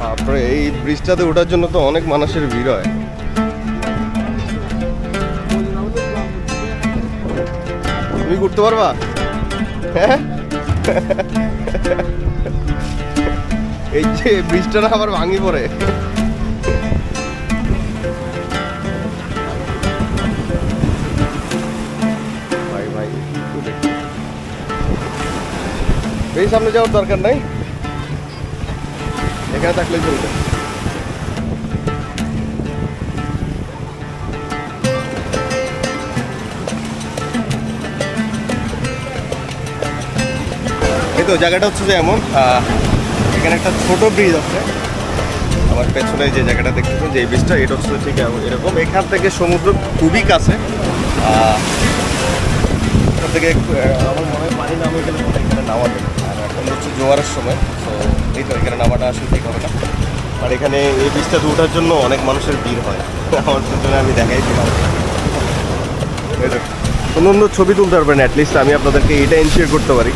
তারপরে এই ব্রিজটাতে ওঠার জন্য তো অনেক মানুষের ভিড় হয়। তুমি ঘুরতে পারবা? হ্যাঁ? এই যে ব্রিজটা না আবার ভাঙি পড়ে। এই সামনে যাওয়ার দরকার নাই? এখানে থাকলে চলবে। তো, জায়গাটা হচ্ছে যে এমন এখানে একটা ছোট ব্রিজ আছে। আমার পেছনে যে জায়গাটা দেখতেছেন, যে ব্রিজটা এটা হচ্ছে ঠিক এরকম। এখান থেকে সমুদ্র খুবই কাছে। এখান থেকে আমার মনে হয় পানি নামে গেলে এখানে নামাবে। আর এখন হচ্ছে জোয়ারের সময়, তো এই তো এখানে নামাটা আসলে ঠিক হবে না আর এখানে এই ব্রিজটাতে ওঠার জন্য অনেক মানুষের ভিড় হয়। আমার জন্য আমি দেখাই দিলাম। অন্য অন্য ছবি তুলতে পারবেন অ্যাটলিস্ট আমি আপনাদেরকে এটা এনশিওর করতে পারি।